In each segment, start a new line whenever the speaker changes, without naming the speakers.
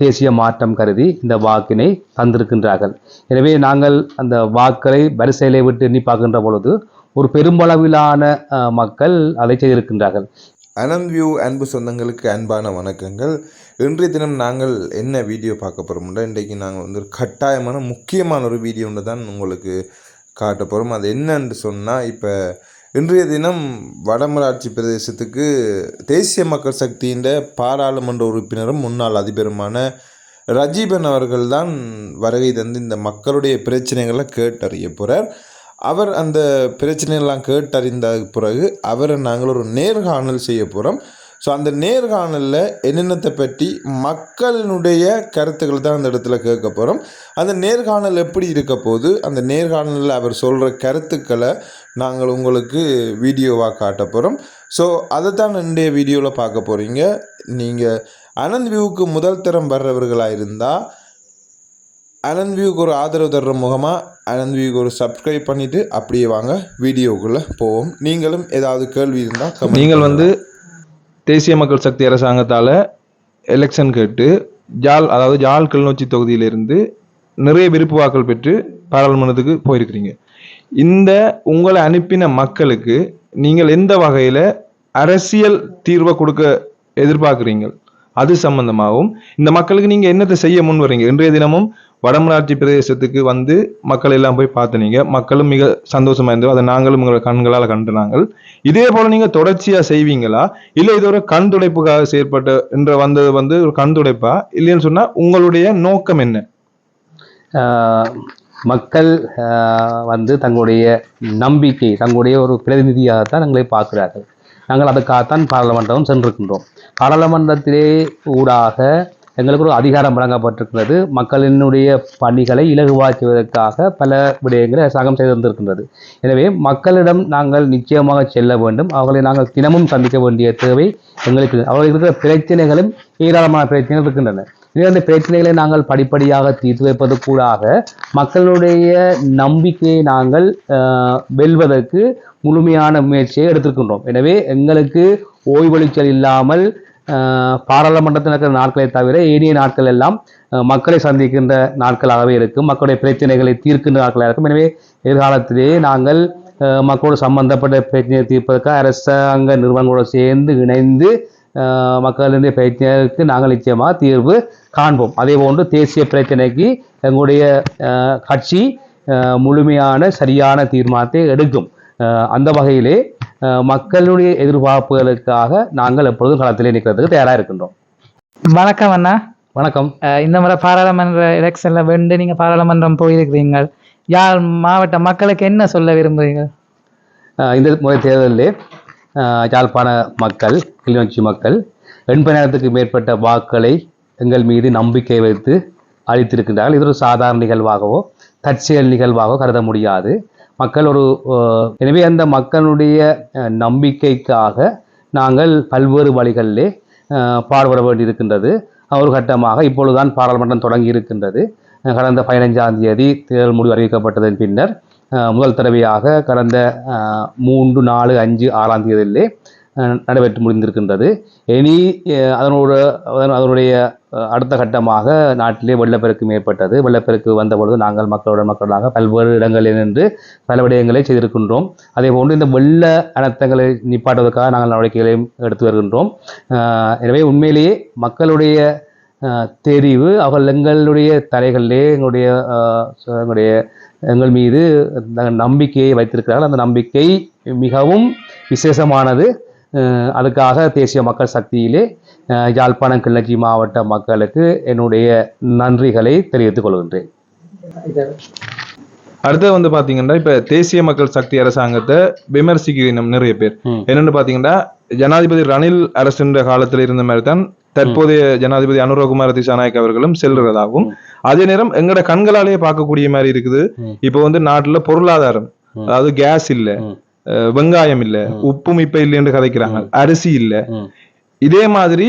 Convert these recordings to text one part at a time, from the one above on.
தேசிய மாற்றம் கருதி இந்த வாக்கினை தந்திருக்கின்றார்கள். எனவே நாங்கள் அந்த வாக்களை வரிசையிலே விட்டு எண்ணி பார்க்கின்ற பொழுது ஒரு பெரும்பளவிலான மக்கள் அதை செய்திருக்கின்றார்கள்.
அனந்த் வியூ அன்பு சொந்தங்களுக்கு அன்பான வணக்கங்கள். இன்றைய தினம் நாங்கள் என்ன வீடியோ பார்க்க போகிறோம்னா இன்றைக்கு நாங்கள் வந்து ஒரு கட்டாயமான முக்கியமான ஒரு வீடியோ ஒன்று தான் உங்களுக்கு காட்ட போகிறோம் அது என்னன்னு சொன்னால் இப்போ இன்றைய தினம் வடமராட்சி பிரதேசத்துக்கு தேசிய மக்கள் சக்தியின் பாராளுமன்ற உறுப்பினரும் முன்னாள் அதிபருமான ரஜீபன் அவர்கள்தான் வருகை தந்து இந்த மக்களுடைய பிரச்சனைகளை கேட்டறிய போகிறார் அவர் அந்த பிரச்சனையெல்லாம் கேட்டறிந்த பிறகு அவரை நாங்கள் ஒரு நேர்காணல் செய்ய போகிறோம் ஸோ அந்த நேர்காணலில் என்னென்னத்தை பற்றி மக்களினுடைய கருத்துக்கள் தான் அந்த இடத்துல கேட்க போகிறோம் அந்த நேர்காணல் எப்படி இருக்க போது அந்த நேர்காணலில் அவர் சொல்கிற கருத்துக்களை நாங்கள் உங்களுக்கு வீடியோவாக காட்ட போகிறோம் ஸோ அதை தான் இன்றைய வீடியோவில் பார்க்க போகிறீங்க நீங்கள் அனந்த் வியூவுக்கு முதல் தரம் வர்றவர்களாக இருந்தால் அனந்த் வியூக்கு ஒரு ஆதரவு தர்ற முகமாக அனந்த் வியூக்கு ஒரு சப்ஸ்கிரைப் பண்ணிவிட்டு அப்படியே வாங்க வீடியோக்குள்ளே போவோம். நீங்களும் ஏதாவது கேள்வி இருந்தால்
நீங்கள் வந்து தேசிய மக்கள் சக்தி அரசாங்கத்தால் எலெக்ஷன் கேட்டு ஜால் அதாவது ஜால் கிளிநொச்சி தொகுதியிலிருந்து நிறைய விருப்பு வாக்கள் பெற்று பாராளுமன்றத்துக்கு போயிருக்கிறீங்க. இந்த உங்களை அனுப்பின மக்களுக்கு நீங்கள் எந்த வகையில் அரசியல் தீர்வை கொடுக்க எதிர்பார்க்குறீங்க? அது சம்பந்தமாகவும் இந்த மக்களுக்கு நீங்கள் என்னத்தை செய்ய முன் வரீங்க? இன்றைய தினமும் வடமராட்சி பிரதேசத்துக்கு வந்து மக்கள் எல்லாம் போய் பார்த்தனீங்க மக்களும் மிக சந்தோஷமா இருந்தோம் அதை நாங்களும் உங்களோட கண்களால் கண்டு நாங்கள் இதே போல நீங்க தொடர்ச்சியா செய்வீங்களா? இல்ல இது ஒரு கண் துடைப்புக்காக செயற்பட்ட என்ற வந்தது வந்து ஒரு கண் துடைப்பா? இல்லைன்னு சொன்னா உங்களுடைய நோக்கம் என்ன?
மக்கள் வந்து தங்களுடைய நம்பிக்கை தங்களுடைய ஒரு பிரதிநிதியாகத்தான் எங்களை பார்க்கிறார்கள். நாங்கள் அதுக்காகத்தான் பாராளுமன்றம் சென்றிருக்கின்றோம். பாராளுமன்றத்திலே ஊடாக எங்களுக்கு ஒரு அதிகாரம் வழங்கப்பட்டிருக்கிறது. மக்களினுடைய பணிகளை இலகுவாக்குவதற்காக பல விடயங்களை அரசாங்கம் செய்து வந்திருக்கின்றது. எனவே மக்களிடம் நாங்கள் நிச்சயமாக செல்ல வேண்டும். அவர்களை நாங்கள் தினமும் சந்திக்க வேண்டிய தேவை எங்களுக்கு. அவர்கள் அவர்களுக்கு இருக்கிற பிரச்சனைகளும் ஏராளமான பிரச்சனைகள் இருக்கின்றன. இந்த பிரச்சனைகளை நாங்கள் படிப்படியாக தீர்த்து வைப்பது கூடாக மக்களுடைய நம்பிக்கையை நாங்கள் வெல்வதற்கு முழுமையான முயற்சியை எடுத்திருக்கின்றோம். எனவே எங்களுக்கு ஓய்வொழிச்சல் இல்லாமல் பாராளுமன்றத்தில் இருக்கிற நாட்களை தவிர ஏனைய நாட்கள் எல்லாம் மக்களை சந்திக்கின்ற நாட்களாகவே இருக்கும். மக்களுடைய பிரச்சனைகளை தீர்க்கின்ற நாட்களாக இருக்கும். எனவே எதிர்காலத்திலே நாங்கள் மக்களோடு சம்பந்தப்பட்ட பிரச்சனையை தீர்ப்பதற்காக அரசாங்க நிறுவனங்களோடு சேர்ந்து இணைந்து மக்களுடைய பிரச்சனைகளுக்கு நாங்கள் நிச்சயமாக தீர்வு காண்போம். அதே போன்று தேசிய பிரச்சனைக்கு எங்களுடைய கட்சி முழுமையான சரியான தீர்மானத்தை எடுக்கும். அந்த வகையிலே மக்களுடைய எதிர்பார்ப்புகளுக்காக நாங்கள் எப்பொழுதும் களத்திலே நிற்கிறதுக்கு தயாராக இருக்கின்றோம்.
வணக்கம் அண்ணா.
வணக்கம்.
இந்த முறை பாராளுமன்ற எலெக்ஷன்ல வென்று நீங்க பாராளுமன்றம் போயிருக்கிறீங்க யாழ் மாவட்ட மக்களுக்கு என்ன சொல்ல விரும்புறீங்க
இந்த முறை தேர்தலிலே யாழ்ப்பாண மக்கள் கிளிநொச்சி மக்கள் எண்பதாயிரத்துக்கு மேற்பட்ட வாக்களை எங்கள் மீது நம்பிக்கை வைத்து அளித்திருக்கின்றார்கள். இது ஒரு சாதாரண நிகழ்வாகவோ தற்செயல் நிகழ்வாகவோ கருத முடியாது. மக்கள் ஒரு எனவே அந்த மக்களுடைய நம்பிக்கைக்காக நாங்கள் பல்வேறு வழிகளிலே பாடுபட வேண்டியிருக்கின்றது. ஒரு கட்டமாக இப்பொழுதுதான் பாராளுமன்றம் தொடங்கி இருக்கின்றது கடந்த பதினைஞ்சாம் தேதி தேர்தல் முடிவு அறிவிக்கப்பட்டதன் பின்னர் முதல் தடவையாக கடந்த மூன்று நாலு அஞ்சு ஆறாம் தேதியிலே நடைபெற்று முடிந்திருக்கின்றது. இனி அதனோட அதன்- அதனுடைய அடுத்த கட்டமாக நாட்டிலே வெள்ளப்பெருக்கு ஏற்பட்டது வெள்ளப்பெருக்கு வந்தபொழுது நாங்கள் மக்களுடன் மக்களாக பல்வேறு இடங்களில் நின்று பல விடயங்களை செய்திருக்கின்றோம். அதே போன்று இந்த வெள்ள அனர்த்தங்களை நிப்பாட்டுவதற்காக நாங்கள் நடவடிக்கைகளையும் எடுத்து வருகின்றோம். எனவே உண்மையிலேயே மக்களுடைய தெரிவு அவர்கள் எங்களுடைய தலைகளிலே எங்களுடைய எங்களுடைய எங்கள் மீது நம்பிக்கையை வைத்திருக்கிறார்கள். அந்த நம்பிக்கை மிகவும் விசேஷமானது. அதுக்காக தேசிய மக்கள் சக்தியிலே யாழ்ப்பாணம் கிளர்ச்சி மாவட்ட மக்களுக்கு என்னுடைய நன்றிகளை தெரிவித்துக் கொள்கின்றேன்.
அடுத்தது வந்து பாத்தீங்கன்னா இப்ப தேசிய மக்கள் சக்தி அரசாங்கத்தை விமர்சிக்கிறோம் நிறைய பேர். என்னன்னு பாத்தீங்கன்னா ஜனாதிபதி ரணில் அரசுன்ற காலத்துல இருந்த மாதிரி தான் தற்போதைய ஜனாதிபதி அனுரகுமார திசாநாயக் அவர்களும் செல்றதாகவும் அதே நேரம் எங்கட கண்களாலேயே பார்க்கக்கூடிய மாதிரி இருக்குது. இப்போ வந்து நாட்டுல பொருளாதாரம். அதாவது கேஸ் இல்ல. வெங்காயம் இல்ல உப்பும் இப்ப இல்லைன்னு கதைக்கிறாங்க. அரிசி இல்ல. இதே மாதிரி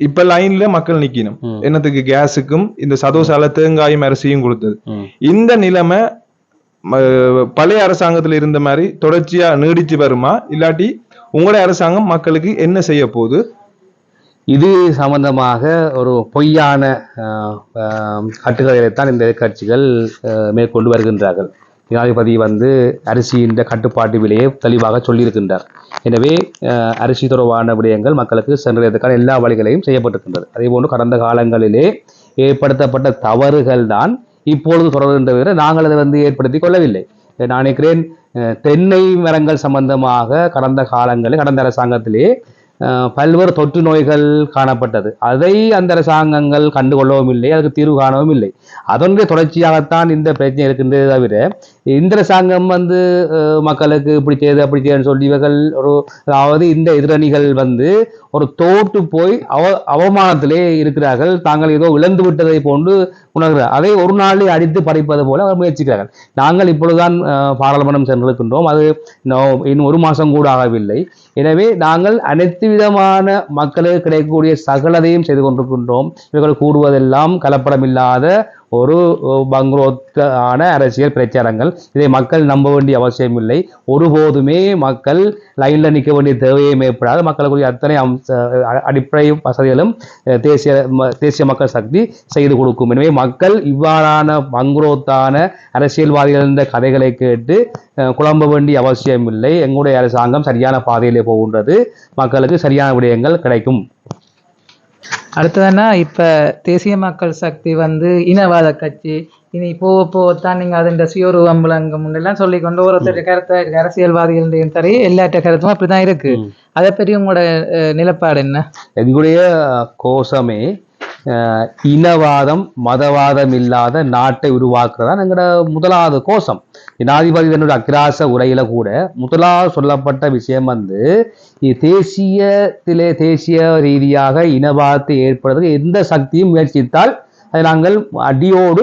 இப்ப லைன்ல மக்கள் நிக்கணும். என்னத்துக்கு? கேஸுக்கும் இந்த சதோசால தேங்காயும் அரிசியும் கொடுத்தது. இந்த நிலைமை பழைய அரசாங்கத்துல இருந்த மாதிரி தொடர்ச்சியா நீடிச்சு வருமா? இல்லாட்டி உங்களுடைய அரசாங்கம் மக்களுக்கு என்ன செய்ய போகுது?
இது சம்பந்தமாக ஒரு பொய்யான கட்டுக்கதைகளைத்தான் இந்த அஹ், மேற்கொண்டு வருகின்றார்கள். ஜனாதிபதி வந்து அரிசியின் கட்டுப்பாட்டு விலையை தெளிவாக சொல்லியிருக்கின்றார். எனவே அஹ், அரிசி தொடர்பான விடயங்கள் மக்களுக்கு சென்றதற்கான எல்லா வழிகளையும் செய்யப்பட்டிருக்கின்றது. அதேபோன்று கடந்த காலங்களிலே ஏற்படுத்தப்பட்ட தவறுகள் தான் இப்பொழுது தொடர்கின்றதை நாங்கள் அதை வந்து ஏற்படுத்தி கொள்ளவில்லை. நான் நினைக்கிறேன் தென்னை மரங்கள் சம்பந்தமாக கடந்த காலங்களில் கடந்த அரசாங்கத்திலே பல்வேறு தொற்று நோய்கள் காணப்பட்டது. அதை அந்த அரசாங்கங்கள் கண்டுகொள்ளவும் இல்லை அதுக்கு தீர்வு காணவும் இல்லை. அதனுடைய தொடர்ச்சியாகத்தான் இந்த பிரச்சனை இருக்கின்றதே தவிர இந்திர சாங்கம் வந்து மக்களுக்கு இப்படி செய்து அப்படி செய்யன்னு சொல்லி இவர்கள் ஒரு அதாவது இந்த எதிரணிகள் வந்து ஒரு தோட்டு போய் அவ அவமானத்திலே இருக்கிறார்கள். தாங்கள் ஏதோ இழந்து விட்டதை போன்று உணர்கிறார் அதை ஒரு நாளில் அடித்து படைப்பது போல அவர் முயற்சிக்கிறார்கள். நாங்கள் இப்பொழுதுதான் பாராளுமன்றம் சென்றிருக்கின்றோம். அது இன்னும் இன்னும் ஒரு மாதம் கூட ஆகவில்லை. எனவே நாங்கள் அனைத்து விதமான மக்களுக்கு கிடைக்கக்கூடிய சகலதையும் செய்து கொண்டிருக்கின்றோம். இவர்கள் கூடுவதெல்லாம் கலப்படமில்லாத ஒரு பங்குரோத்தான அரசியல் பிரச்சாரங்கள். இதை மக்கள் நம்ப வேண்டிய அவசியம் இல்லை. ஒருபோதுமே மக்கள் லைனில் நிற்க வேண்டிய தேவையும் ஏற்படாது. மக்களுக்குரிய அத்தனை அம்ச அடிப்படை வசதிகளும் தேசிய ம- தேசிய மக்கள் சக்தி செய்து கொடுக்கும். எனவே மக்கள் இவ்வாறான பங்குரோத்தான அரசியல்வாதிகள் கதைகளை கேட்டு குழம்ப வேண்டிய அவசியம் இல்லை. எங்களுடைய அரசாங்கம் சரியான பாதையிலே போகின்றது. மக்களுக்கு சரியான விடயங்கள் கிடைக்கும்.
அடுத்ததுன்னா இப்ப தேசிய மக்கள் சக்தி வந்து இனவாத கட்சி. இனி போக போகத்தான் நீங்க அதன் சுயரூபம் விளங்கும் எல்லாம் சொல்லி கொண்டு ஒருத்தர் கருத்தை அரசியல்வாதிகளுடைய சரி எல்லாற்ற கருத்தும் அப்படிதான் இருக்கு.
ம்.
அதை பற்றி உங்களோட நிலப்பாடு என்ன?
எங்களுடைய கோஷமே இனவாதம் மதவாதம் இல்லாத நாட்டை உருவாக்குறதான் எங்களோட முதலாவது கோஷம். ஜனாதிபதி தன்னுடைய அக்கிராச உரையில கூட முதலாவது சொல்லப்பட்ட விஷயம் வந்து தேசியத்திலே தேசிய ரீதியாக இனவாதத்தை ஏற்படுறதுக்கு எந்த சக்தியும் முயற்சித்தால் அதை நாங்கள் அடியோடு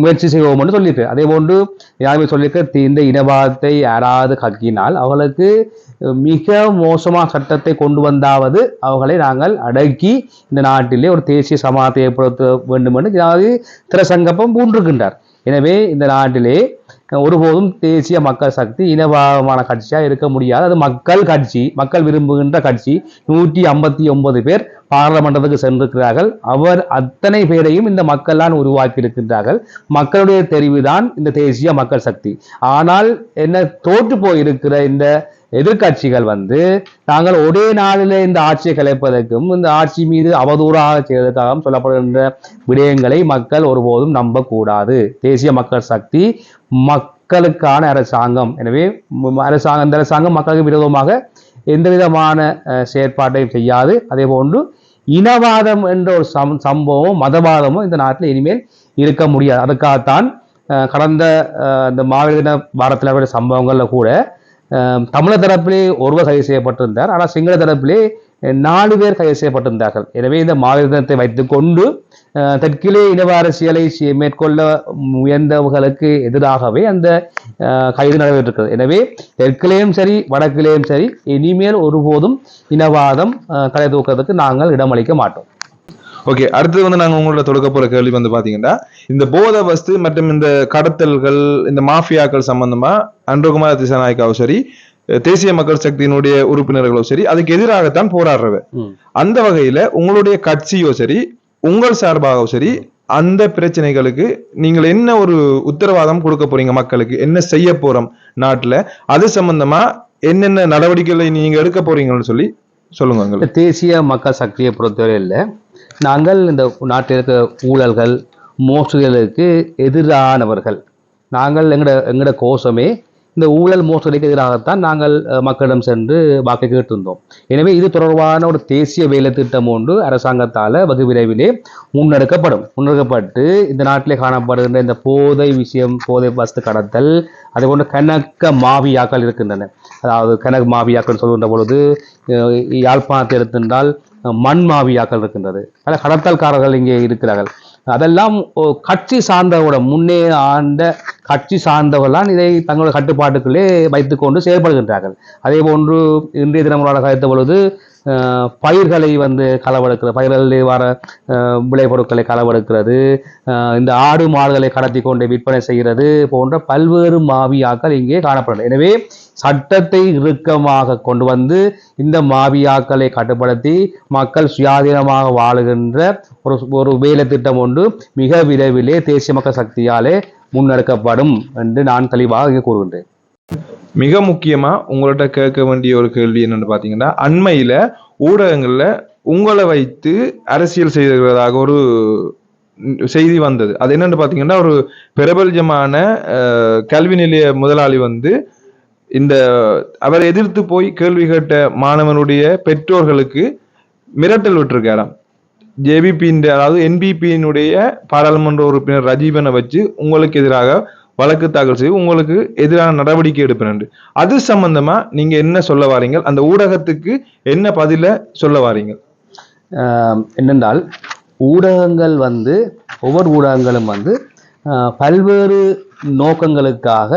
முயற்சி செய்வோம் என்று சொல்லியிருக்கு. அதே போன்று யாருமே சொல்லியிருக்க இந்த இனவாதத்தை யாராவது கக்கினால் அவர்களுக்கு மிக மோசமாக சட்டத்தை கொண்டு வந்தாவது அவர்களை நாங்கள் அடக்கி இந்த நாட்டிலே ஒரு தேசிய சமாதத்தை ஏற்படுத்த வேண்டும் என்று ஜனாதிபதி திரசங்கப்பம் பூண்டிருக்கின்றார். எனவே இந்த நாட்டிலே ஒருபோதும் தேசிய மக்கள் சக்தி இனவாதமான கட்சியாக இருக்க முடியாது. அது மக்கள் கட்சி மக்கள் விரும்புகின்ற கட்சி. நூற்றி ஐம்பத்தி ஒன்பது பேர் பாராளுமன்றத்துக்கு சென்றிருக்கிறார்கள். அவர் அத்தனை பேரையும் இந்த மக்கள் தான் உருவாக்கி இருக்கின்றார்கள் மக்களுடைய தெரிவுதான் இந்த தேசிய மக்கள் சக்தி. ஆனால் என்ன தோற்று போயிருக்கிற இந்த எதிர்க்கட்சிகள் வந்து நாங்கள் ஒரே நாளில் இந்த ஆட்சியை கலைப்பதற்கும் இந்த ஆட்சி மீது அவதூறாக செய்வதற்காகவும் சொல்லப்படுகின்ற விடயங்களை மக்கள் ஒருபோதும் நம்பக்கூடாது. தேசிய மக்கள் சக்தி மக்களுக்கான அரசாங்கம். எனவே அரசாங்கம் இந்த அரசாங்கம் மக்களுக்கு விரோதமாக எந்த விதமான செயற்பாட்டையும் செய்யாது. அதே போன்று இனவாதம் என்ற ஒரு சம் சம்பவம் மதவாதமும் இந்த நாட்டில் இனிமேல் இருக்க முடியாது. அதுக்காகத்தான் கடந்த இந்த மாவீர தின வாரத்தில் சம்பவங்களில் கூட தமிழர் தரப்பிலே ஒருவர் கைது செய்யப்பட்டிருந்தார். ஆனால் சிங்கள தரப்பிலே நாலு பேர் கைது செய்யப்பட்டிருந்தார்கள். எனவே இந்த மாவீர வைத்துக்கொண்டு தெற்கிலே இனவ அரசியலை மேற்கொள்ள முயன்றவர்களுக்கு எதிராகவே அந்த கைது நடைபெற்றிருக்கிறது. எனவே தெற்கிலேயும் சரி வடக்கிலேயும் சரி இனிமேல் ஒருபோதும் இனவாதம் கலை தலை தூக்கிறதுக்கு நாங்கள் இடமளிக்க மாட்டோம்.
ஓகே அடுத்தது வந்து நாங்க உங்களோட தொடக்க போற கேள்வி வந்து பாத்தீங்கன்னா இந்த போதை வஸ்து மற்றும் இந்த கடத்தல்கள் இந்த மாஃபியாக்கள் சம்பந்தமா அன்றகுமார திசாநாயக்காவும் சரி தேசிய மக்கள் சக்தியினுடைய உறுப்பினர்களும் சரி அதுக்கு எதிராகத்தான் போராடுறவர்
ம்.
அந்த வகையில உங்களுடைய கட்சியோ சரி உங்கள் சார்பாகவும் சரி அந்த பிரச்சனைகளுக்கு நீங்கள் என்ன ஒரு உத்தரவாதம் கொடுக்க போறீங்க மக்களுக்கு? என்ன செய்ய போறோம் நாட்டுல? அது சம்பந்தமா என்னென்ன நடவடிக்கைகளை நீங்க எடுக்க போறீங்கன்னு சொல்லி சொல்லுங்க
தேசிய மக்கள் சக்தியை பொறுத்தவரையில் நாங்கள் இந்த நாட்டில் இருக்கிற ஊழல்கள் மோசடிகளுக்கு எதிரானவர்கள். நாங்கள் எங்களோட எங்களோட கோஷமே இந்த ஊழல் மோசடிக்கு எதிராகத்தான் நாங்கள் மக்களிடம் சென்று வாக்கு கேட்டிருந்தோம். எனவே இது தொடர்பான ஒரு தேசிய வேலை திட்டம் ஒன்று அரசாங்கத்தால் வெகு விரைவிலே முன்னெடுக்கப்படும். முன்னெடுக்கப்பட்டு இந்த நாட்டிலே காணப்படுகின்ற இந்த போதை விஷயம் போதை வஸ்து கடத்தல் அதே போன்ற கணக்க மாவியாக்கள் இருக்கின்றன. அதாவது கணக்கு மாவியாக்கள் சொல்கின்ற பொழுது யாழ்ப்பாணத்தை எடுத்திருந்தால் மண் மாவியாக்கள் இருக்கின்றது. பல கடத்தல்காரர்கள் இங்கே இருக்கிறார்கள். அதெல்லாம் கட்சி சார்ந்தவோட முன்னே ஆண்ட கட்சி சார்ந்தவர்கள்தான் இதை தங்களுடைய கட்டுப்பாட்டுக்குள்ளே வைத்துக்கொண்டு செயல்படுகின்றார்கள். அதே போன்று இன்றைய தினங்களோட கருத்த பொழுது பயிர்களை வந்து களவெடுக்கிறது. பயிர்களில் வர விளைபொருட்களை களவெடுக்கிறது. இந்த ஆடு மாடுகளை கடத்தி கொண்டு விற்பனை செய்கிறது போன்ற பல்வேறு மாவியாக்கள் இங்கே காணப்படும் எனவே சட்டத்தை இறுக்கமாக கொண்டு வந்து இந்த மாவியாக்களை கட்டுப்படுத்தி மக்கள் சுயாதீனமாக வாழுகின்ற ஒரு ஒரு வேலை திட்டம் ஒன்று மிக விரைவிலே தேசிய மக்கள் சக்தியாலே முன்னெடுக்கப்படும் என்று நான் தெளிவாக இங்கே கூறுகின்றேன்.
மிக முக்கியமா உங்கள்ட்ட கேட்க வேண்டிய ஒரு கேள்வி என்னன்னு பாத்தீங்கன்னா அண்மையில ஊடகங்கள்ல உங்களை வைத்து அரசியல் செய்திருக்கிறதாக ஒரு செய்தி வந்தது. அது என்னன்னு பாத்தீங்கன்னா ஒரு பிரபலஜமான கல்வி நிலைய முதலாளி வந்து இந்த அவரை எதிர்த்து போய் கேள்வி கேட்ட மாணவனுடைய பெற்றோர்களுக்கு மிரட்டல் விட்டுருக்காராம். ஜேபிபியின் அதாவது என்பிபியினுடைய பாராளுமன்ற உறுப்பினர் ரஜீவனை வச்சு உங்களுக்கு எதிராக வழக்கு தாக்கல் செய்து உங்களுக்கு எதிரான நடவடிக்கை எடுப்பேன் அது சம்பந்தமா நீங்க என்ன சொல்ல வாரீங்க? அந்த ஊடகத்துக்கு என்ன பதில சொல்ல வாரீங்க?
என்னென்றால் ஊடகங்கள் வந்து ஒவ்வொரு ஊடகங்களும் வந்து பல்வேறு நோக்கங்களுக்காக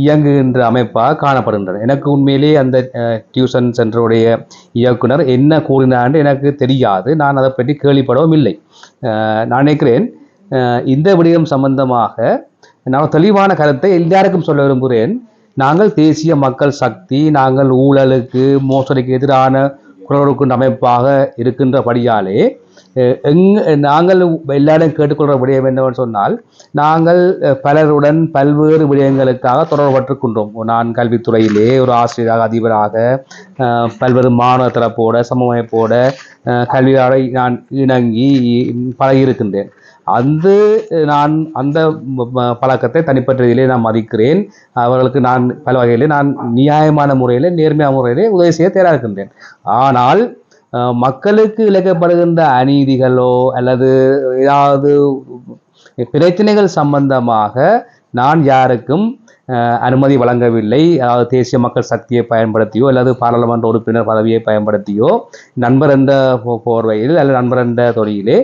இயங்குகின்ற அமைப்பாக காணப்படுகின்றன. எனக்கு உண்மையிலே அந்த டியூஷன் சென்டருடைய இயக்குனர் என்ன கூறினான்னு எனக்கு தெரியாது. நான் அதை பற்றி கேள்விப்படவும் இல்லை. நான் நினைக்கிறேன் இந்த விடயம் சம்பந்தமாக நான் தெளிவான கருத்தை எல்லாருக்கும் சொல்ல விரும்புகிறேன். நாங்கள் தேசிய மக்கள் சக்தி நாங்கள் ஊழலுக்கு மோசடிக்கு எதிரான குரல் கொடுக்கின்ற அமைப்பாக இருக்கின்றபடியாலே எங் நாங்கள் எல்லாரும் கேட்டுக்கொள்கிற விடயம் என்னவென்று சொன்னால் நாங்கள் பலருடன் பல்வேறு விடயங்களுக்காக தொடர்பட்டிருக்கின்றோம் நான் கல்வித்துறையிலே ஒரு ஆசிரியராக அதிபராக பல்வேறு மாணவ தரப்போட சமூகமைப்போட கல்வியாளரை நான் இணங்கி பழகியிருக்கின்றேன். அந்த நான் அந்த பழக்கத்தை தனிப்பட்ட ரீதியிலே நான் மதிக்கிறேன். அவர்களுக்கு நான் பல வகையிலே நான் நியாயமான முறையிலே நேர்மையான முறையிலே உதவி செய்ய தயாராக இருக்கின்றேன். ஆனால் மக்களுக்கு இழைக்கப்படுகின்ற அநீதிகளோ அல்லது ஏதாவது பிரச்சனைகள் சம்பந்தமாக நான் யாருக்கும் அனுமதி வழங்கவில்லை. அதாவது தேசிய மக்கள் சக்தியை பயன்படுத்தியோ அல்லது பாராளுமன்ற உறுப்பினர் பதவியை பயன்படுத்தியோ நண்பர் என்ற போர்வையில் அல்லது நண்பர் என்ற தொழிலே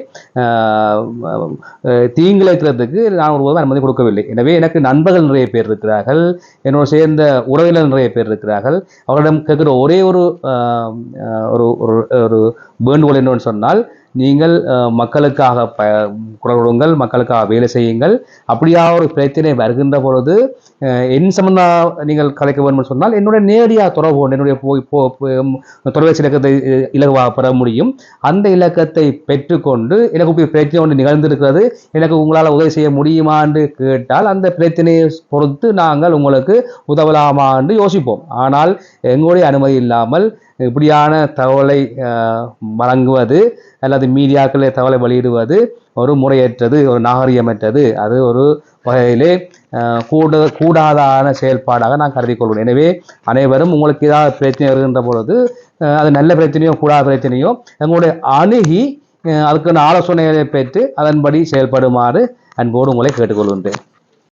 தீங்கிழைக்கிறதுக்கு நான் ஒருபோதும் அனுமதி கொடுக்கவில்லை. எனவே எனக்கு நண்பர்கள் நிறைய பேர் இருக்கிறார்கள். என்னோட சேர்ந்த உறவினர் நிறைய பேர் இருக்கிறார்கள். அவர்களிடம் கேட்குற ஒரே ஒரு ஒரு ஒரு ஒரு வேண்டுகோள் என்னன்னு சொன்னால் நீங்கள் மக்களுக்காக ப குரல் கொடுங்கள் மக்களுக்காக வேலை செய்யுங்கள். அப்படியா ஒரு பிரச்சனை வருகின்ற பொழுது என் சம்பந்தம் நீங்கள் கலைக்க வேண்டும் சொன்னால் என்னுடைய நேரடியாக தொடர்பு கொண்டு என்னுடைய போய் போ தொலைபேசி இலக்கத்தை இலகுவாக பெற முடியும். அந்த இலக்கத்தை பெற்றுக்கொண்டு எனக்கு இப்படி பிரச்சனை ஒன்று நிகழ்ந்திருக்கிறது எனக்கு உங்களால் உதவி செய்ய முடியுமா என்று கேட்டால் அந்த பிரச்சனையை பொறுத்து நாங்கள் உங்களுக்கு உதவலாமா என்று யோசிப்போம். ஆனால் எங்களுடைய அனுமதி இல்லாமல் இப்படியான தகவலை வழங்குவது அல்லது மீடியாக்களில் தகவலை வெளியிடுவது ஒரு முறையற்றது ஒரு நாகரிகமற்றது. அது ஒரு வகையிலே கூட கூடாதான செயல்பாடாக நான் கருதி கொள்வேன் எனவே அனைவரும் உங்களுக்கு ஏதாவது பிரச்சனை வருகின்ற பொழுது அது நல்ல பிரச்சனையோ கூடாத பிரச்சனையோ எங்களுடைய அணுகி அஹ், அதுக்கான ஆலோசனைகளை பெற்று அதன்படி செயல்படுமாறு அன்போடு உங்களை கேட்டுக்கொள்கின்றேன்.